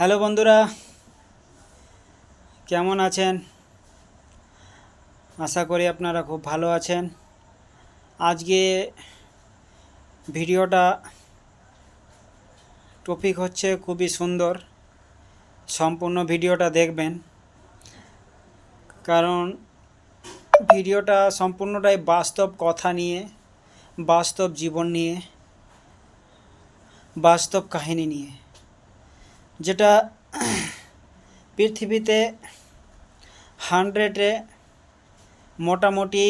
Hello বন্ধুরা, কেমন আছেন? আশা করি আপনারা খুব ভালো আছেন। আজকে ভিডিওটা টপিক হচ্ছে খুবই সুন্দর। সম্পূর্ণ ভিডিওটা দেখবেন। কারণ ভিডিওটা সম্পূর্ণটাই বাস্তব কথা নিয়ে, বাস্তব জীবন নিয়ে, বাস্তব কাহিনী নিয়ে। যেটা পৃথিবীতে হান্ড্রেডে মোটামুটি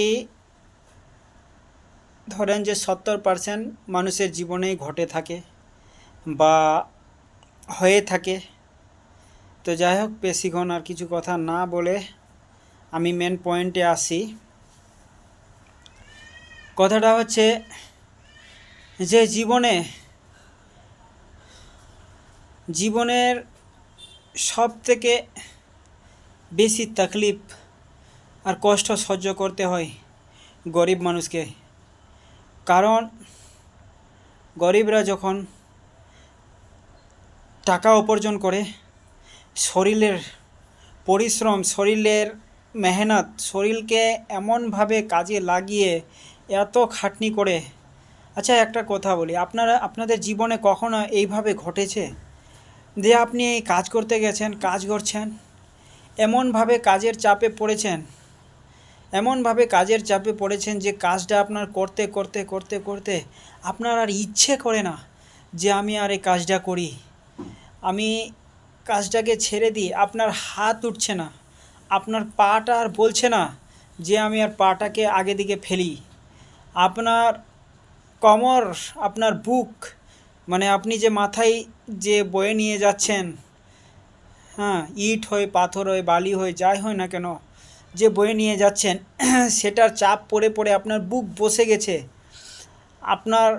ধরেন যে সত্তর পারসেন্ট মানুষের জীবনেই ঘটে থাকে বা হয়ে থাকে। তো যাই হোক বেশিক্ষণ আর কিছু কথা না বলে আমি মেন পয়েন্টে আসি। কথাটা হচ্ছে যে জীবনে জীবনের সব থেকে বেশি তকলিফ আর কষ্ট সহ্য করতে হয় গরিব মানুষকে। কারণ গরিবরা যখন টাকা উপার্জন করে, শরীরের পরিশ্রম, শরীরের মেহনত, শরীরকে এমনভাবে কাজে লাগিয়ে এত খাটনি করে। আচ্ছা একটা কথা বলি, আপনারা, আপনাদের জীবনে কখনো এইভাবে ঘটেছে? যে আপনি এই কাজ করতে গেছেন, কাজ করছেন, এমনভাবে কাজের চাপে পড়েছেন, এমনভাবে কাজের চাপে পড়েছেন যে কাজটা আপনার করতে করতে করতে করতে আপনার আর ইচ্ছে করে না যে আমি আর এই কাজটা করি। আমি কাজটাকে ছেড়ে দিই, আপনার হাত উঠছে না, আপনার পাটা আর বলছে না যে আমি আর পাটাকে আগে দিকে ফেলি। আপনার কমর, আপনার বুক মানে আপনি যে মাথায় যে বয়ে নিয়ে যাচ্ছেন হ্যাঁ ইট হয়, পাথর হয়, বালি হয়, যাই হয় না কেন, যে বয়ে নিয়ে যাচ্ছেন, সেটার চাপ পড়ে পড়ে আপনার বুক বসে গেছে। আপনার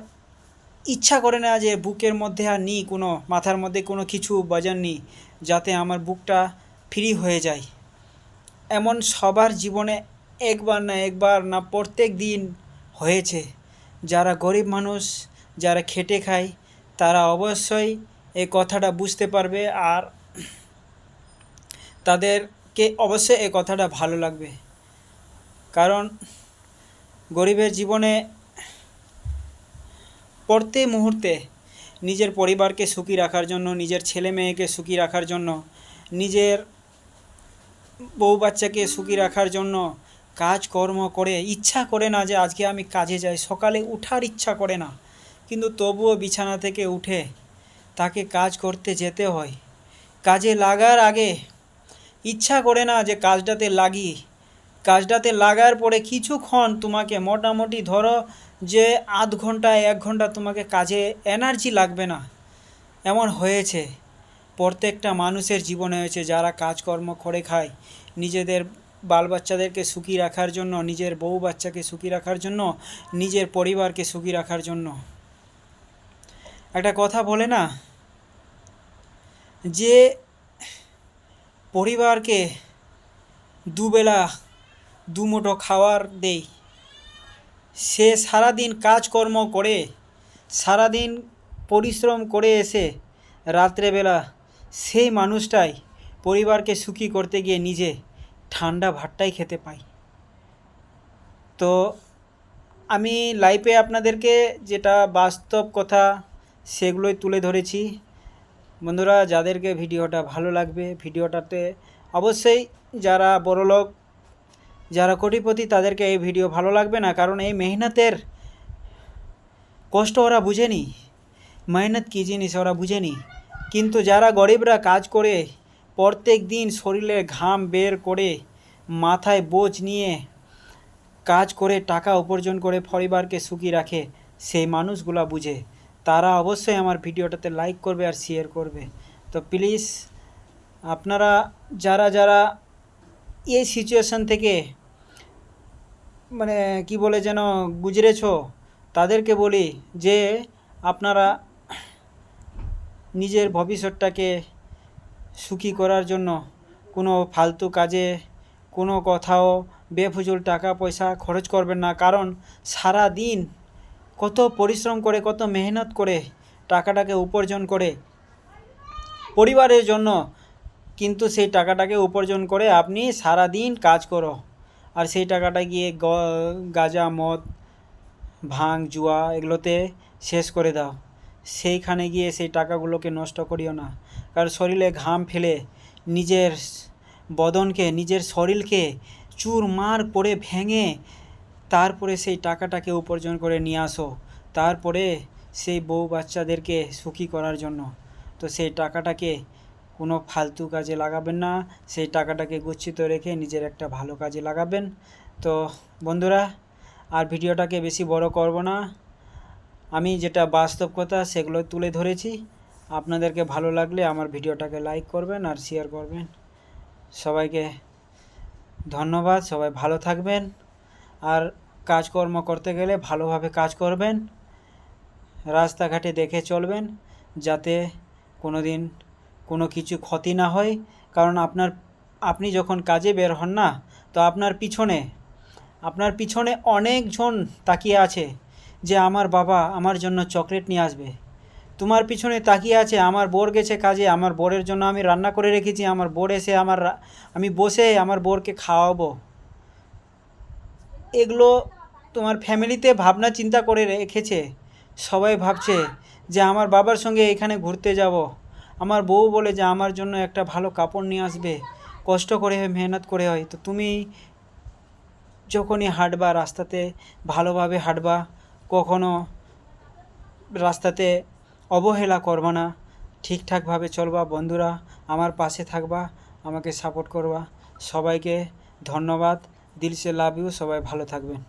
ইচ্ছা করে না যে বুকের মধ্যে আর নিই কোনো, মাথার মধ্যে কোনো কিছু বাজার নিই যাতে আমার বুকটা ফ্রি হয়ে যায়। এমন সবার জীবনে একবার না একবার না প্রত্যেক দিন হয়েছে। যারা গরিব মানুষ, যারা খেটে খায় তারা অবশ্যই এই কথাটা বুঝতে পারবে আর তাদেরকে অবশ্যই এই কথাটা ভালো লাগবে। কারণ গরিবের জীবনে প্রত্যেক মুহূর্তে নিজের পরিবারকে সুখী রাখার জন্য, নিজের ছেলে মেয়েকে সুখী রাখার জন্য, নিজের বউ বাচ্চাকে সুখী রাখার জন্য কাজকর্ম করে, ইচ্ছা করে না যে আজকে আমি কাজে যাই। সকালে উঠার ইচ্ছা করে না। কিন্তু তবুও বিছানা থেকে উঠে তাকে কাজ করতে যেতে হয়। কাজে লাগার আগে ইচ্ছা করে না যে কাজটাতে লাগি। কাজটাতে লাগার পরে কিছুক্ষণ তোমাকে মোটামুটি ধরো যে আধ ঘণ্টা এক ঘণ্টা তোমাকে কাজে এনার্জি লাগবে না। এমন হয়েছে। প্রত্যেকটা মানুষের জীবনে হয়েছে যারা কাজকর্ম করে খায়। নিজেদের বাল বাচ্চাদেরকে সুখী রাখার জন্য, নিজের বউ বাচ্চাকে সুখী রাখার জন্য, নিজের পরিবারকে সুখী রাখার জন্য। একটা কথা বলে না? যে পরিবারকে দুবেলা দুমুঠো খাওয়ার দেই, সে সারাদিন কাজকর্ম করে, সারাদিন পরিশ্রম করে এসে রাত্রেবেলা সেই মানুষটাই পরিবারকে সুখী করতে গিয়ে নিজে ঠান্ডা ভাতটাই খেতে পাই তো আমি লাইফে আপনাদেরকে যেটা বাস্তব কথা সেগুলোই তুলে ধরেছি। বন্ধুরা, যাদেরকে ভিডিওটা ভালো লাগবে, ভিডিওটাতে অবশ্যই যারা বড়লোক যারা কোটিপতি, তাদেরকে এই ভিডিও ভালো লাগবে না, কারণ এই মেহনতের কষ্ট ওরা বুঝেনি। মেহনত কী জিনিস ওরা বুঝেনি। কিন্তু যারা গরিবরা কাজ করে, প্রত্যেক দিন শরীরে ঘাম বের করে, মাথায় বোঝ নিয়ে কাজ করে, টাকা উপার্জন করে, পরিবারকে সুখী রাখে, সেই মানুষগুলা বুঝে। তারা অবশ্যই আমার ভিডিওটাতে লাইক করবে আর শেয়ার করবে। তো প্লিজ আপনারা যারা যারা এই সিচুয়েশান থেকে মানে কি বলে যেন গুজরেছ, তাদেরকে বলি যে আপনারা নিজের ভবিষ্যৎটাকে সুখী করার জন্য কোনো ফালতু কাজে, কোনো কোথাও বেফুজুল টাকা পয়সা খরচ করবেন না। কারণ সারা দিন কত পরিশ্রম করে, কত মেহনত করে টাকাটাকে উপার্জন করে পরিবারের জন্য, কিন্তু সেই টাকাটাকে উপার্জন করে আপনি সারা দিন কাজ করো। আর সেই টাকাটা গিয়ে গাঁজা, মদ ভাঙ জুয়া এগুলোতে শেষ করে দাও। সেইখানে গিয়ে সেই টাকাগুলোকে নষ্ট করিও না। কারণ শরীরে ঘাম ফেলে নিজের বদনকে, নিজের শরীরকে চুরমার করে ভেঙে তারপরে সেই টাকাটাকে উপার্জন করে নিয়ে আসো। তারপরে সেই বউ বাচ্চাদেরকে সুখী করার জন্য। তো সেই টাকাটাকে কোনো ফালতু কাজে লাগাবেন না। সেই টাকাটাকে গচ্ছিত রেখে নিজের একটা ভালো কাজে লাগাবেন। তো বন্ধুরা, আর ভিডিওটাকে বেশি বড় করব না। আমি যেটা বাস্তব কথা সেগুলো তুলে ধরেছি। আপনাদেরকে ভালো লাগলে আমার ভিডিওটাকে লাইক করবেন আর শেয়ার করবেন। সবাইকে ধন্যবাদ, সবাই ভালো থাকবেন। আর কাজকর্ম করতে গেলে ভালোভাবে কাজ করবেন, রাস্তাঘাটে দেখে চলবেন, যাতে কোনো দিন কোনো কিছু ক্ষতি না হয়। কারণ আপনার, আপনি যখন কাজে বের হন না, তো আপনার পিছনে আপনার পিছনে অনেকজন তাকিয়ে আছে যে আমার বাবা আমার জন্য চকলেট নিয়ে আসবে। তোমার পিছনে তাকিয়ে আছে, আমার বোর গেছে কাজে, আমার বোরের জন্য আমি রান্না করে রেখেছি, আমার বোর এসে আমার আমি বসে আমার বোরকে খাওয়াবো। এগুলো তোমার ফ্যামিলিতে ভাবনা চিন্তা করে রেখেছে। সবাই ভাবছে যে আমার বাবার সঙ্গে এখানে ঘুরতে যাব। আমার বউ বলে যে আমার জন্য একটা ভালো কাপড় নিয়ে আসবে। কষ্ট করে হয় মেহনত করে হয়। তো তুমি যখনই হাঁটবা রাস্তাতে, ভালোভাবে হাঁটবা, কখনো রাস্তাতে অবহেলা করবা না। ঠিকঠাকভাবে চলবা। বন্ধুরা, আমার পাশে থাকবা, আমাকে সাপোর্ট করবা। সবাইকে ধন্যবাদ। দিল সে লাভ ইউ সবাই ভালো থাকবেন।